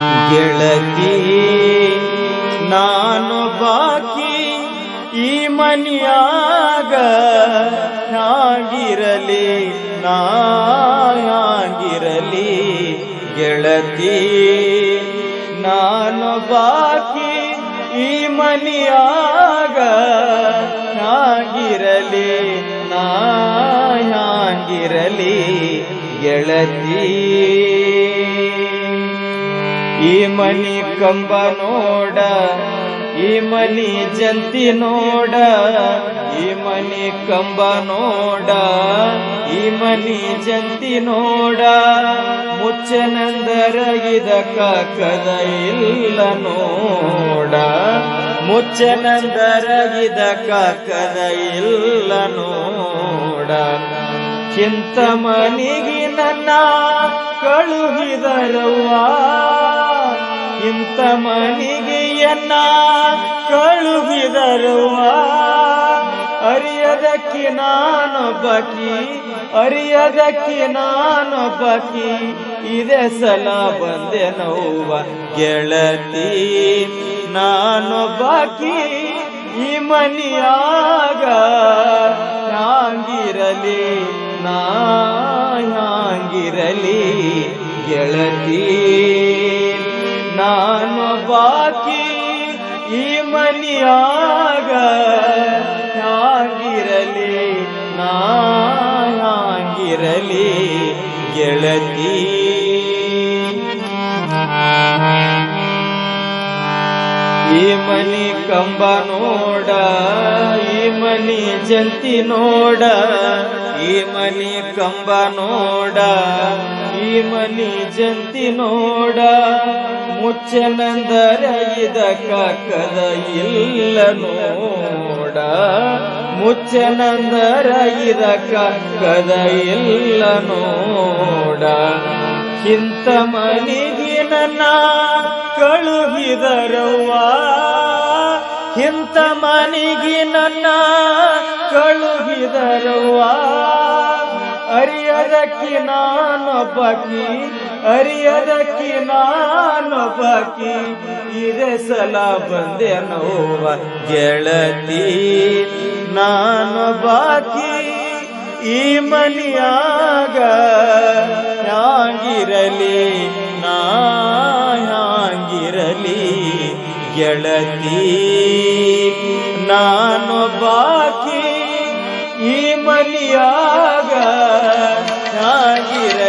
ಗೆಳತಿ, ನಾನು ಬಾಕಿ ಈ ಮನಿಯಾಗ ನಾಗಿರಲಿ ನಾಗಿರಲಿ ಗೆಳತಿ, ನಾನು ಬಾಕಿ ಈ ಮನಿಯಾಗ ನಾಗಿರಲಿ ನಾಗಿರಲಿ ಗೆಳತಿ ಈ ಮನಿ ಕಂಬ ನೋಡ, ಈ ಮನಿ ಜಂತಿ ನೋಡ, ಈ ಮನಿ ಕಂಬ ನೋಡ, ಈ ಮನಿ ಜಂತಿ ನೋಡ. ಮುಚ್ಚನಂದರ ಇದ ಕದ ಇಲ್ಲ ನೋಡ. ಮುಚ್ಚನಂದರ ಇದ ಕದ ಇಲ್ಲ ನೋಡ. ಚಿಂತಮನಿಗೆ ನನ್ನ ಕಳುಹಿದರವ್ವ. ಇಂಥ ಮನಿಗೆಯನ್ನ ಕಳುಹಿದರವ್ವ. ಅರಿಯದಕ್ಕೆ ನಾನು ಬಕಿ ಅರಿಯದಕ್ಕೆ ನಾನು ಬಕಿ ಇದೇ ಸಲ ಬಂದೆ ನೋವ ಗೆಳತಿ ನಾನು ಬಾಕಿ ಈ ಮನಿಯಾಗ ನಾಂಗಿರಲಿ ನಾಂಗಿರಲಿ ಗೆಳತಿ. ನಾನು ಬಾಕಿ ಈ ಮನಿಯಾಗ ನಾಂಗಿರಲಿ ನಾಂಗಿರಲಿ ಗೆಳತಿ. ಈ ಮನಿ ಕಂಬ ನೋಡ, ಈ ಮನಿ ಜಂತಿ ನೋಡ, ಈ ಮನಿ ಕಂಬ ನೋಡ, ಈ ಮನಿ ಜಂತಿ ನೋಡ. ಮುಚ್ಚನಂದರ ಇದ ಕದ ಇಲ್ಲ ನೋಡ. ಮುಚ್ಚನಂದರ ಇದ ಕದ ಇಲ್ಲ ನೋಡ. ಇಂಥ ಮನಿಗಿನ ಕಳುಹಿದರವ್ವ. ಇಂಥ ಮನಿಗಿ ನನ್ನ ಕಳುಹಿದರವ್ವ. ಅರಿಯದಕ್ಕೆ ನಾನೊಬ್ಬಕಿ ನಾನು ನಾನೊಬ್ಬಕಿ, ಇದೇ ಸಲ ಬಂದೆ ನೋವ. ಗೆಳತಿ ನಾನು ಬಾಕಿ ಈ ಮನಿಯಾಗ ಗೆಳತಿ ನಾನು ಬಾಕಿ ಈ ಮನಿಯಾಗ ನಾಗಿರಲಿ ನಾ